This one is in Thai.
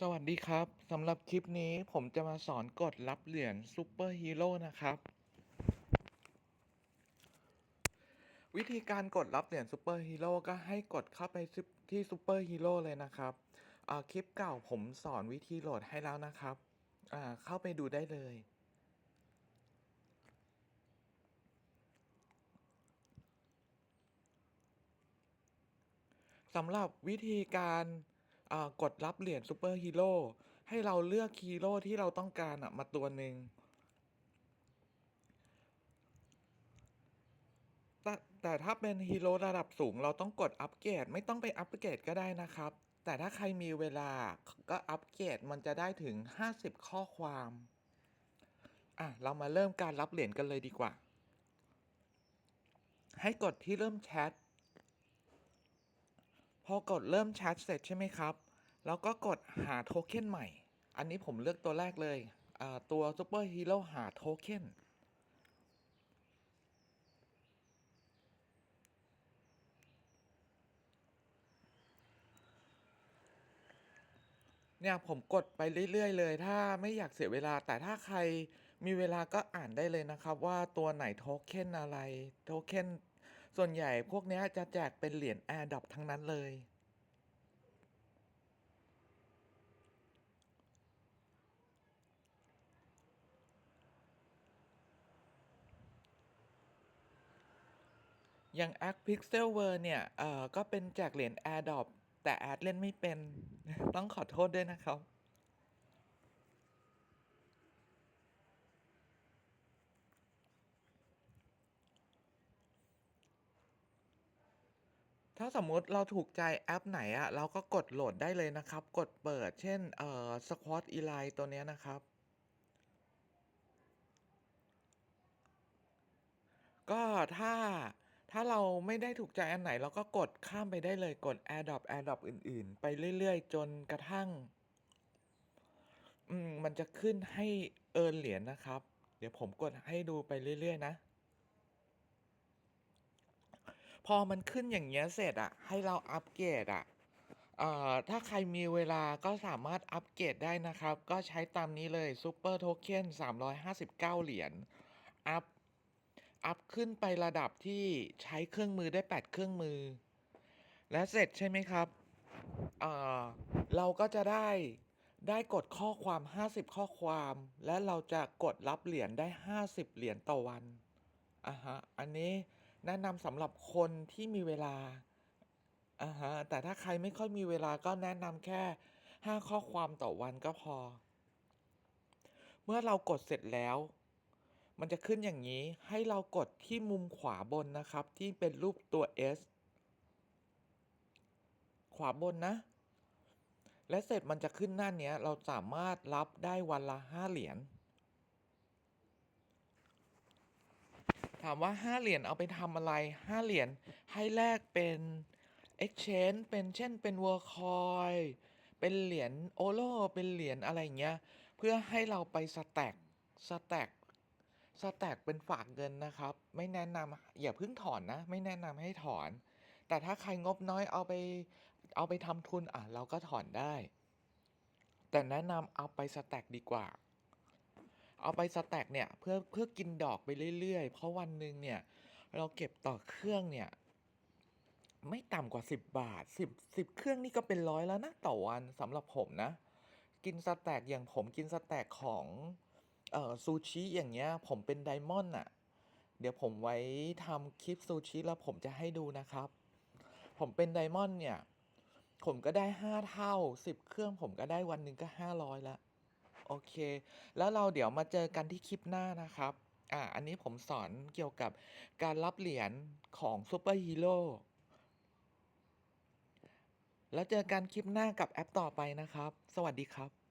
สวัสดีครับสำหรับคลิปนี้ผมจะมาสอนกดรับเหรียญซูเปอร์ฮีโร่นะครับ วิธีการกดรับเหรียญซูเปอร์ฮีโร่ก็ให้กดเข้าไปที่ซูเปอร์ฮีโร่เลยนะครับคลิปเก่าผมสอนวิธีโหลดให้แล้วนะครับเข้าไปดูได้เลย สำหรับวิธีการ กดรับเหรียญซูเปอร์ฮีโร่ให้เราเลือกฮีโร่ที่เราต้องการอะมาตัวหนึ่งแต่แต่ถ้าเป็นฮีโร่ระดับสูงเราต้องกดอัปเกรดไม่ต้องไปอัปเกรดก็ได้นะครับ แต่ถ้าใครมีเวลาก็อัปเกรดมันจะได้ถึง 50 ข้อความอะเรามาเริ่มการรับเหรียญกันเลยดีกว่า ให้กดที่เริ่มแชท พอกดเริ่มแชทเสร็จใช่ไหมครับแล้วก็กดหาโทเค็นใหม่ อันนี้ผมเลือกตัวแรกเลยตัวซูเปอร์ฮีโร่หาโทเค็นเนี่ยผมกดไปเรื่อย ๆ เลย ถ้าไม่อยากเสียเวลาแต่ถ้าใครมีเวลาก็อ่านได้เลยนะครับ ว่าตัวไหนโทเค็นอะไรโทเค็น ส่วนใหญ่พวกนี้จะแจกเป็นเหรียญ AirDrop ทั้งนั้นเลย อย่าง Arc Pixel World เนี่ย เอ่อ ก็เป็นแจกเหรียญ AirDrop แต่แอดเล่นไม่เป็น ต้องขอโทษด้วยนะครับ ถ้าสมมุติเราถูกใจแอปไหนอะเราก็กดโหลดได้เลยนะครับ กดเปิด เช่นเอ่อ Squad Elite ตัวเนี้ยนะครับ ก็ถ้าถ้าเราไม่ได้ถูกใจอันไหน เราก็กดข้ามไปได้เลยกด AirDrop AirDrop อื่น ๆ ไปเรื่อย ๆ จนกระทั่ง อืม มันจะขึ้นให้ earn เหรียญนะครับ เดี๋ยวผมกดให้ดูไปเรื่อย ๆ นะ พอมันขึ้นอย่างเงี้ยเสร็จอะให้เราอัปเกรดอะเอ่อถ้าใครมีเวลาก็สามารถอัปเกรดได้นะครับ ก็ใช้ตามนี้เลย Super Token 359 เหรียญอัปอัปขึ้นไประดับที่ใช้เครื่องมือได้ 8 เครื่องมือ และเสร็จใช่ไหมครับเอ่อเราก็จะได้ได้กดข้อความ 50 ข้อความ และเราจะกดรับเหรียญได้ 50 เหรียญต่อวันอะฮะอันนี้ แนะนำสำหรับคนที่มีเวลาอะฮะแต่ถ้าใครไม่ค่อยมีเวลาก็แนะนำแค่ 5 ข้อความต่อวันก็พอ เมื่อเรากดเสร็จแล้ว มันจะขึ้นอย่างงี้ให้เรากดที่มุมขวาบนนะครับ ที่เป็นรูปตัว S ขวาบนนะ และเสร็จมันจะขึ้นหน้านี้เราสามารถรับได้วันละ 5 เหรียญ ถามว่า 5 เหรียญเอาไปทำอะไร 5 เหรียญให้แลกเป็น Exchange เป็นเช่นเป็น World Coin เป็นเหรียญ Oro เป็นเหรียญอะไรเงี้ย เพื่อให้เราไปสแต็กสแต็กสแต็กเป็นฝากเงินนะครับ ไม่แนะนำอย่าเพิ่งถอนนะ ไม่แนะนำให้ถอน แต่ถ้าใครงบน้อยเอาไปเอาไปทำทุนอ่าเราก็ถอนได้ แต่แนะนำเอาไปสแต็กดีกว่า เอาไปสแต็กเนี่ยเพื่อเพื่อกินดอกไปเรื่อย ๆ เพราะวันหนึ่งเนี่ย เราเก็บต่อเครื่องเนี่ย ไม่ต่ำกว่า 10 บาท 10 10 เครื่องนี่ก็เป็นร้อยแล้วนะต่อวันสำหรับผมนะ กินสแต็กอย่างผมกินสแต็กของเอ่อซูชิอย่างเงี้ยผมเป็นไดมอนด์น่ะเดี๋ยวผมไว้ทำคลิปซูชิแล้วผมจะให้ดูนะครับ ผมเป็นไดมอนด์เนี่ย ผมก็ได้ 5 เท่า 10 เครื่องผมก็ได้วันหนึ่งก็ 500แล้ว โอเค แล้วเราเดี๋ยวมาเจอกันที่คลิปหน้านะครับ อ่า อันนี้ผมสอนเกี่ยวกับการรับเหรียญของซูเปอร์ฮีโร่ แล้วเจอกันคลิปหน้ากับแอปต่อไปนะครับ สวัสดีครับ